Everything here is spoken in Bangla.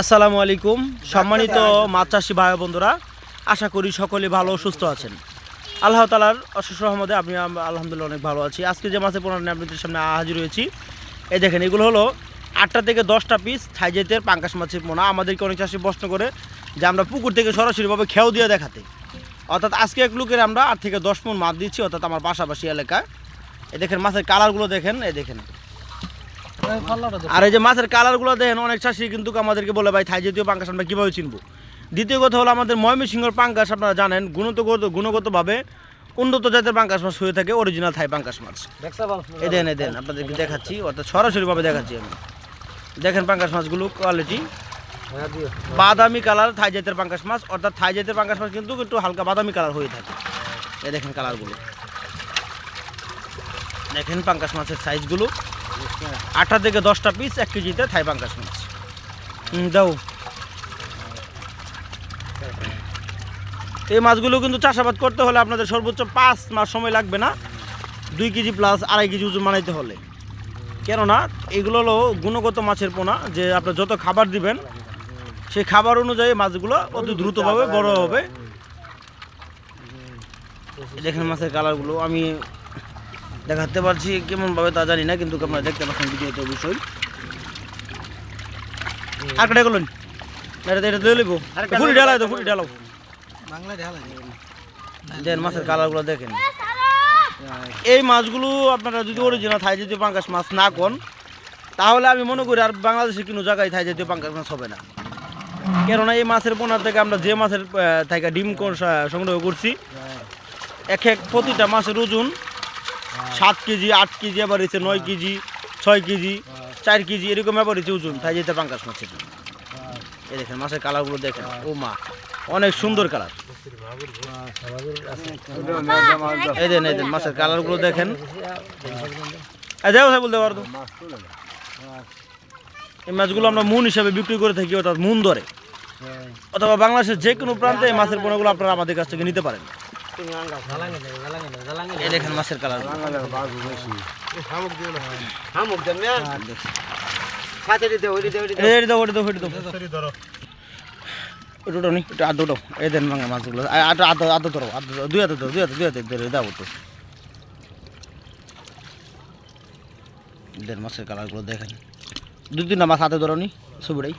আসসালামু আলাইকুম। সম্মানিত মাছ চাষি ভাই বন্ধুরা আশা করি সকলে ভালো সুস্থ আছেন। আল্লাহ তালার অশেষ রহমতে আমি আলহামদুলিল্লাহ অনেক ভালো আছি। আজকে যে মাছের পণ্য আপনাদের সামনে হাজির হয়েছি এই দেখেন এগুলো হলো আটটা থেকে দশটা পিস থাইজেতের পাঙ্কাশ মাছের পোনা। আমাদেরকে অনেক চাষি প্রশ্ন করে যে আমরা পুকুর থেকে সরাসরিভাবে খেয়াও দিয়ে দেখাতে। অর্থাৎ আজকে এক লোকের আমরা আট থেকে দশ মন মাছ দিচ্ছি অর্থাৎ আমার পাশাপাশি এলাকায়। এ দেখেন মাছের কালারগুলো দেখেন এই দেখেন। আর এই যে মাছের কালারগুলো দেখেন অনেক চাষি কিন্তু আমাদেরকে বলে ভাই থাই জাতীয় পাঙ্কাশ আমরা কীভাবে চিনবো? দ্বিতীয় কথা হলো আমাদের ময়মনসিংহের পাঙ্কাশ আপনারা জানেন গুণগত গুণগতভাবে উন্নত জাতের পাঙ্কাশ মাছ হয়ে থাকে অরিজিনাল থাই পাঙ্কাশ মাছ। এই দেন এই দেন আপনাদেরকে দেখাচ্ছি অর্থাৎ সরাসরিভাবে দেখাচ্ছি আমি। দেখেন পাঙ্কাশ মাছগুলো কোয়ালিটি বাদামি কালার থাই জাতের পাঙ্কাশ মাছ অর্থাৎ থাই জাতের পাঙ্কাশ মাছ কিন্তু একটু হালকা বাদামি কালার হয়ে থাকে। এ দেখেন কালারগুলো। দেখেন পাঙ্কাশ মাছের সাইজগুলো আটটা থেকে দশটা পিস এক কেজিতে থাই পাঙ্কাশ মাছ। দাও। এই মাছগুলো কিন্তু চাষাবাদ করতে হলে আপনাদের সর্বোচ্চ পাঁচ মাস সময় লাগবে না। দুই কেজি প্লাস আড়াই কেজি ওজন বানাইতে হলে। কেননা এগুলো হলো গুণগত মাছের পোনা যে আপনি যত খাবার দিবেন সেই খাবার অনুযায়ী মাছগুলো অতি দ্রুতভাবে বড় হবে। দেখেন মাছের কালারগুলো আমি দেখাতে পারছি কেমনভাবে তা জানি না কিন্তু আপনারা দেখতে পাচ্ছেন ভিডিওতে অবশ্যই। আর কটা গেলেন এটা এটা দিয়ে লিবো ফুলি ডালাই তো ফুলি ডালাও দেন মাছের কালারগুলো দেখেন। এই মাছগুলো আপনারা যদি অরিজিনাল থাই জাতীয় পাঙ্কাশ মাছ না কোন তাহলে আমি মনে করি আর বাংলাদেশে কোনো জায়গায় থাই জাতীয় পাঙ্কাশ মাছ হবে না। কেননা এই মাছের পোনার থেকে আমরা যে মাছের থেকে ডিম সংগ্রহ করছি এক এক প্রতিটা মাছের ওজন সাত কেজি আট কেজি আবার হচ্ছে নয় কেজি ছয় কেজি চার কেজি এরকম আবার হচ্ছে ওজন। তাই যেতে পাঙ্কাশ মাছের এই দেখেন মাছের কালারগুলো দেখেন। ও মা অনেক সুন্দর কালার। এই দেন এই দেন মাছের কালারগুলো দেখেন। সাহেব বলতে পারতো এই মাছগুলো আমরা মুন হিসাবে বিক্রি করে থাকি অর্থাৎ মুন ধরে অথবা বাংলাদেশের যে কোনো প্রান্তে এই মাছের পণ্যগুলো আপনারা আমাদের কাছ থেকে নিতে পারেন। এই দেখেন মাছের কালার। এই দেন ভাঙা মাছগুলো। আটো আদো আদো ধরো, আদো দুই হাতে ধরো, দুই হাতে দুই হাতে ধরে দাও তো দেন মাছের কালারগুলো দেখেন। দুই তিনটা মাছ হাতে ধরো নি, ছবিটাই।